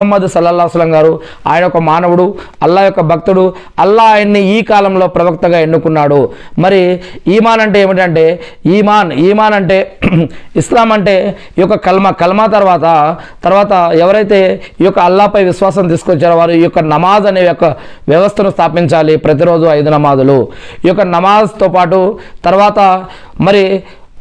ముహమ్మద్ సల్లల్లా అస్లం గారు ఆయన ఒక మానవుడు అల్లా యొక్క భక్తుడు అల్లా ఆయన్ని ఈ కాలంలో ప్రవక్తగా ఎన్నుకున్నాడు. మరి ఈమాన్ అంటే ఏమిటంటే ఈమాన్ ఈమాన్ అంటే ఇస్లాం అంటే ఈ యొక్క కల్మా కల్మా తర్వాత తర్వాత ఎవరైతే ఈ యొక్క అల్లాపై విశ్వాసం తీసుకొచ్చారో వారు ఈ యొక్క నమాజ్ అనే యొక్క వ్యవస్థను స్థాపించాలి ప్రతిరోజు ఐదు నమాజులు. ఈ యొక్క నమాజ్తో పాటు తర్వాత మరి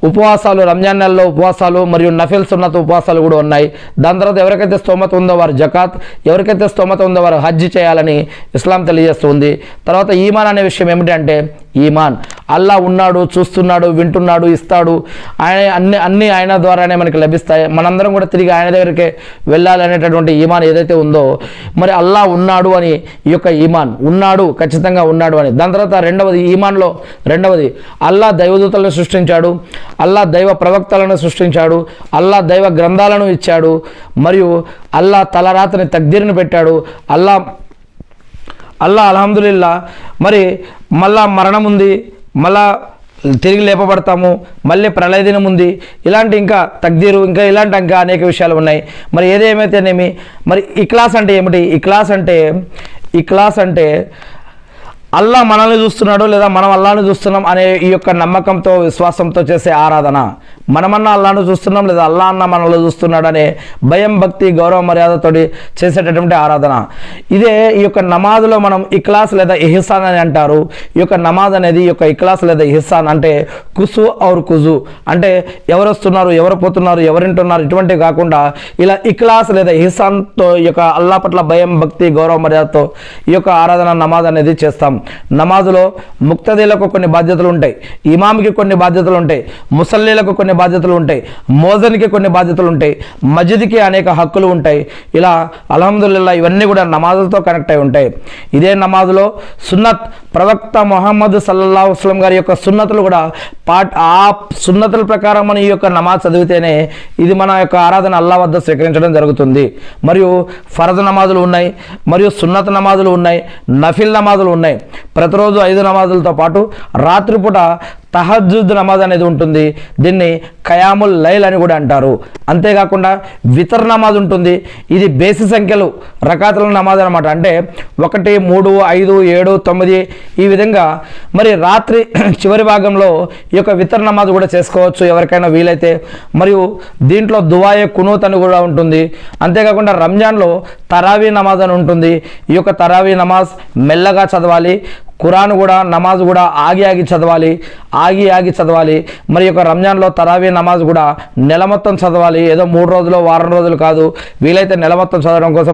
ఉపవాసాలు రంజాన్ నెలలో ఉపవాసాలు మరియు నఫిల్ సున్నత ఉపవాసాలు కూడా ఉన్నాయి. దాని తర్వాత ఎవరికైతే స్తోమత ఉందో వారు జకాత్ ఎవరికైతే స్తోమత ఉందో వారు హజ్ చేయాలని ఇస్లాం తెలియజేస్తుంది. తర్వాత ఈమాన్ అనే విషయం ఏమిటంటే ఈమాన్. అల్లా ఉన్నాడు చూస్తున్నాడు వింటున్నాడు ఇస్తాడు. ఆయన అన్ని అన్ని ఆయన ద్వారానే మనకి లభిస్తాయి. మనందరం కూడా తిరిగి ఆయన దగ్గరికి వెళ్ళాలి అనేటటువంటి ఈమాన్ ఏదైతే ఉందో మరి అల్లా ఉన్నాడు అని ఈ యొక్క ఈమాన్. ఉన్నాడు ఖచ్చితంగా ఉన్నాడు అని. దాని తర్వాత రెండవది ఈమాన్లో రెండవది అల్లా దైవదూతలను సృష్టించాడు అల్లా దైవ ప్రవక్తలను సృష్టించాడు అల్లా దైవ గ్రంథాలను ఇచ్చాడు మరియు అల్లా తలరాతని తగ్దీరుని పెట్టాడు అల్లా అల్లా అల్హమ్దులిల్లా మరి మళ్ళా మరణం ఉంది మళ్ళా తిరిగి లేపబడతాము మళ్ళీ ప్రళయదినం ఉంది. ఇలాంటి ఇంకా తగ్దీరు ఇంకా ఇలాంటి ఇంకా అనేక విషయాలు ఉన్నాయి. మరి ఏదేమైతేనేమి మరి ఈ క్లాస్ అంటే ఏమిటి? ఈ క్లాస్ అంటే ఈ క్లాస్ అంటే అల్లా మనల్ని చూస్తున్నాడు లేదా మనం అల్లాను చూస్తున్నాం అనే ఈ యొక్క నమ్మకంతో విశ్వాసంతో చేసే ఆరాధన. మనమన్నా అల్లాను చూస్తున్నాం లేదా అల్లా అన్న మనల్ని చూస్తున్నాడు అనే భయం భక్తి గౌరవ మర్యాదతోటి చేసేటటువంటి ఆరాధన. ఇదే ఈ యొక్క నమాజ్లో మనం ఇక్లాస్ లేదా ఇహిసాన్ అని అంటారు. ఈ యొక్క నమాజ్ అనేది ఈ యొక్క ఇక్లాస్ లేదా ఇహిసాన్ అంటే కుసు ఔర్ కుజు. అంటే ఎవరు వస్తున్నారు ఎవరు పోతున్నారు ఎవరింటున్నారు ఇటువంటివి కాకుండా ఇలా ఇక్లాస్ లేదా ఇహిసాన్తో ఈ యొక్క అల్లా పట్ల భయం భక్తి గౌరవ మర్యాదతో ఈ యొక్క ఆరాధన నమాజ్ అనేది చేస్తాం. నమాజులో ముక్తదీలకు కొన్ని బాధ్యతలు ఉంటాయి ఇమామ్కి కొన్ని బాధ్యతలు ఉంటాయి ముసల్లీలకు కొన్ని బాధ్యతలు ఉంటాయి మోజన్కి కొన్ని బాధ్యతలు ఉంటాయి మజిద్కి అనేక హక్కులు ఉంటాయి. ఇలా అలహదుల్లా ఇవన్నీ కూడా నమాజులతో కనెక్ట్ అయి ఉంటాయి. ఇదే నమాజులో సున్నత్ ప్రవక్త మొహమ్మద్ సల్లల్లా వస్లం గారి యొక్క సున్నతులు కూడా పాట్ ఆ సున్నతుల ప్రకారం మన ఈ యొక్క నమాజ్ చదివితేనే ఇది మన యొక్క ఆరాధన అల్లా వద్ద స్వీకరించడం జరుగుతుంది. మరియు ఫరద్ నమాజులు ఉన్నాయి మరియు సున్నత్ నమాజులు ఉన్నాయి నఫిల్ నమాజులు ఉన్నాయి. ప్రతిరోజు ఐదు నమాజులతో పాటు రాత్రిపూట తహజుద్ నమాజ్ అనేది ఉంటుంది. దీన్ని ఖయాముల్ లైల్ అని కూడా అంటారు. అంతేకాకుండా వితర్ నమాజ్ ఉంటుంది. ఇది బేసి సంఖ్యలు రకాతుల నమాజ్ అనమాట అంటే ఒకటి మూడు ఐదు ఏడు తొమ్మిది ఈ విధంగా మరి రాత్రి చివరి భాగంలో ఈ యొక్క వితర్ నమాజ్ కూడా చేసుకోవచ్చు ఎవరికైనా వీలైతే. మరియు దీంట్లో దువాయే కునూత్ అని కూడా ఉంటుంది. అంతేకాకుండా రంజాన్లో తరావీ నమాజ్ అని ఉంటుంది. ఈ యొక్క తరావీ నమాజ్ మెల్లగా చదవాలి. ఖురాన్ కూడా నమాజ్ కూడా ఆగి ఆగి చదవాలి ఆగి ఆగి చదవాలి. మరి యొక్క రంజాన్లో తరావీ నమాజ్ కూడా నెల మొత్తం చదవాలి. ఏదో మూడు రోజులు వారం రోజులు కాదు. వీలైతే నెల మొత్తం చదవడం కోసం